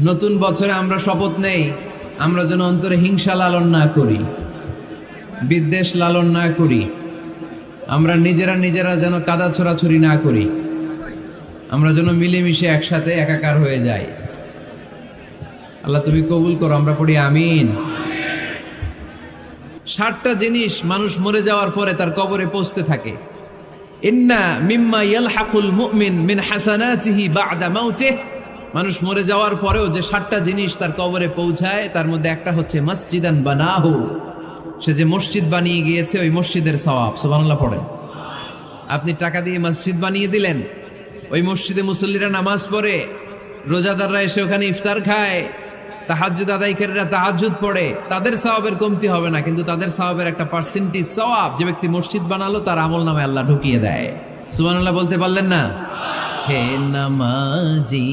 নতুন বছরে আমরা শপথ নেই, আমরা যেন অন্তরে হিংসা লালন না করি, বিদ্বেষ লালন না করি, আমরা নিজেরা নিজেরা যেন কাদা ছোড়াছড়ি না করি, আমরা যেন মিলেমিশে একসাথে একাকার হয়ে যাই। আল্লাহ তুমি কবুল করো, আমরা পড়ি আমিন। ষাটটা জিনিস মানুষ মরে যাওয়ার পরে তার কবরে পৌঁছতে থাকে। ইন্না মিম্মা ইয়ালহাকুল মুমিন মিন হাসানাতিহি বা'দা মাউতিহি। মানুষ মরে যাওয়ার পরেও যে ষাটটা জিনিস তার কবরে পৌঁছায়, তার মধ্যে একটা হচ্ছে মসজিদান বানাহু। সে যে মসজিদ বানিয়ে গিয়েছে, ওই মসজিদের সওয়াব। সুবহানাল্লাহ পড়েন। আপনি টাকা দিয়ে মসজিদ বানিয়ে দিলেন, ওই মসজিদে মুসল্লিরা নামাজ পড়ে, রোজাদাররা এসে ওখানে ইফতার খায়, তাহাজ্জুদ আদায়কারীরা তাহাজ্জুদ পড়ে, তাদের সওয়াবের কমতি হবে না, কিন্তু তাদের সওয়াবের একটা পার্সেন্টেজ সওয়াব যে ব্যক্তি মসজিদ বানালো, তার আমল নামে আল্লাহ ঢুকিয়ে দেয়। সুবহানাল্লাহ বলতে পারলেন না? হে নামাজি